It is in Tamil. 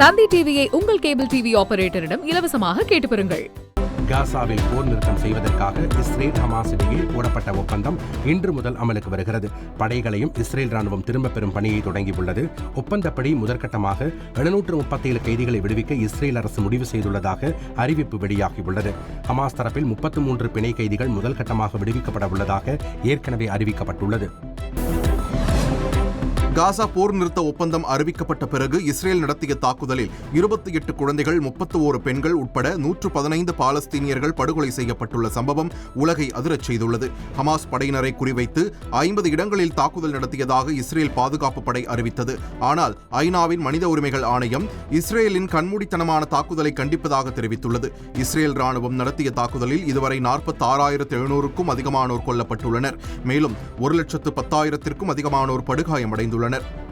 தந்தி டிவியை உங்கள் கேபிள் டிவி ஆபரேட்டரிடம் இலவசமாக கேட்டு பெறுங்கள். காசாவில் போர் நிறுத்தம் செய்வதற்காக இஸ்ரேல் ஹமாஸ் இடையே போடப்பட்ட ஒப்பந்தம் இன்று முதல் அமலுக்கு வருகிறது. படைகளையும் இஸ்ரேல் ராணுவம் திரும்பப் பெறும் பணியை தொடங்கியுள்ளது. ஒப்பந்தப்படி முதற்கட்டமாக எழுநூற்று முப்பத்தேழு கைதிகளை விடுவிக்க இஸ்ரேல் அரசு முடிவு செய்துள்ளதாக அறிவிப்பு வெளியாகியுள்ளது. ஹமாஸ் தரப்பில் முப்பத்து மூன்று பிணை கைதிகள் முதல் கட்டமாக விடுவிக்கப்பட உள்ளதாக ஏற்கனவே அறிவிக்கப்பட்டுள்ளது. காசா போர் நிறுத்த ஒப்பந்தம் அறிவிக்கப்பட்ட பிறகு இஸ்ரேல் நடத்திய தாக்குதலில் இருபத்தி எட்டு குழந்தைகள் முப்பத்து ஓரு பெண்கள் உட்பட நூற்று பதினைந்து பாலஸ்தீனியர்கள் படுகொலை செய்யப்பட்டுள்ள சம்பவம் உலகை அதிரச் செய்துள்ளது. ஹமாஸ் படையினரை குறிவைத்து ஐம்பது இடங்களில் தாக்குதல் நடத்தியதாக இஸ்ரேல் பாதுகாப்பு படை அறிவித்தது. ஆனால் ஐநாவின் மனித உரிமைகள் ஆணையம் இஸ்ரேலின் கண்மூடித்தனமான தாக்குதலை கண்டிப்பதாக தெரிவித்துள்ளது. இஸ்ரேல் ராணுவம் நடத்திய தாக்குதலில் இதுவரை நாற்பத்தி ஆறாயிரத்து எழுநூறுக்கும் அதிகமானோர் கொல்லப்பட்டுள்ளனர். மேலும் ஒரு லட்சத்து பத்தாயிரத்திற்கும் அதிகமானோர் படுகாயமடைந்துள்ளனர். கொண்டுள்ளனர்.